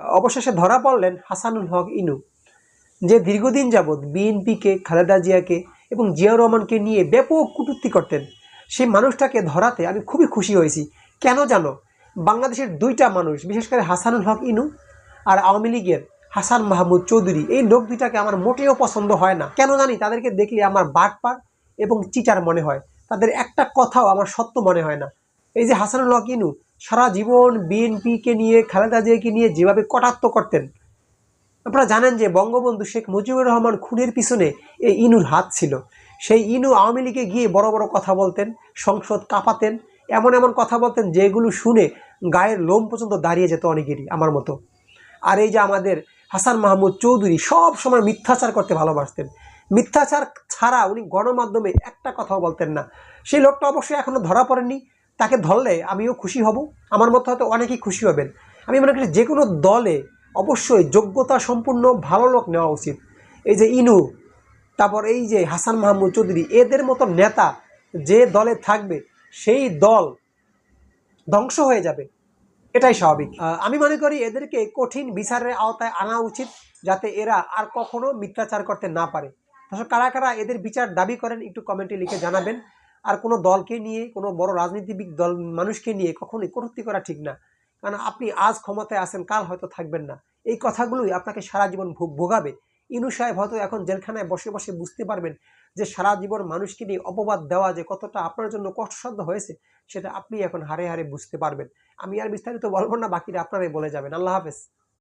অবশেষে ধরা পড়লেন হাসানুল হক ইনু, যে দীর্ঘদিন যাবৎ বিএনপিকে, খালেদা জিয়াকে এবং জিয়াউর রহমানকে নিয়ে ব্যাপক কটূক্তি করতেন। সেই মানুষটাকে ধরাতে আমি খুবই খুশি হয়েছি। কেন জানো? বাংলাদেশের দুইটা মানুষ, বিশেষ করে হাসানুল হক ইনু আর আওয়ামী লীগের হাসান মাহমুদ চৌধুরী, এই লোক দুইটাকে আমার মোটেও পছন্দ হয় না। কেন জানি? তাদেরকে দেখলে আমার বাটপার এবং চিটার মনে হয়। তাদের একটা কথাও আমার সত্য মনে হয় না। এই যে হাসানুল হক ইনু সারা জীবন বিএনপিকে নিয়ে, খালেদা জিয়াকে নিয়ে যেভাবে কটাক্ত করতেন, আপনারা জানেন যে বঙ্গবন্ধু শেখ মুজিবুর রহমান খুনের পিছনে এই ইনুর হাত ছিল। সেই ইনু আওয়ামী লীগে গিয়ে বড় বড় কথা বলতেন, সংসদ কাঁপাতেন, এমন এমন কথা বলতেন যেগুলো শুনে গায়ের লোম পর্যন্ত দাঁড়িয়ে যেত অনেকেরই আমার মতো। আর এই যে আমাদের হাসান মাহমুদ চৌধুরী সব সময় মিথ্যাচার করতে ভালোবাসতেন। মিথ্যাচার ছাড়া উনি গণমাধ্যমে একটা কথাও বলতেন না। সেই লোকটা অবশ্যই এখনও ধরা পড়েননি তাকে ধরলে আমিও খুশি হব। আমার মতো হয়তো অনেকেই খুশি হবেন। আমি মনে করি যে কোনো দলে অবশ্যই যোগ্যতা সম্পূর্ণ ভালো লোক নেওয়া উচিত। এই যে ইনু, তারপর এই যে হাসান মাহমুদ চৌধুরী, এদের মতো নেতা যে দলে থাকবে, সেই দল ধ্বংস হয়ে যাবে। এটাই স্বাভাবিক। আমি মনে করি এদেরকে কঠিন বিচারের আওতায় আনা উচিত যাতে এরা আর কখনো মিথ্যাচার করতে না পারে। কারা কারা এদের বিচার দাবি করেন একটু কমেন্টে লিখে জানাবেন। আর কোনো দলকে নিয়ে, কোনো বড় রাজনীতিবিদ দল, মানুষকে নিয়ে কখনোই কটূক্তি করা ঠিক না। কারণ আপনি আজ ক্ষমতায় আছেন, কাল হয়তো থাকবেন না। এই কথাগুলোই আপনাকে সারা জীবন ভোগ, ভোগাবে। ইনু সাহেব হয়তো এখন জেলখানায় বসে বসে বুঝতে পারবেন যে সারা জীবন মানুষকে নিয়ে অপবাদ দেওয়া যে কতটা আপনার জন্য কষ্টসাধ্য হয়েছে, সেটা আপনি এখন হারে হারে বুঝতে পারবেন। আমি আর বিস্তারিত বলব না বাকিটা আপনারাই বলে যাবেন। আল্লাহ হাফেজ।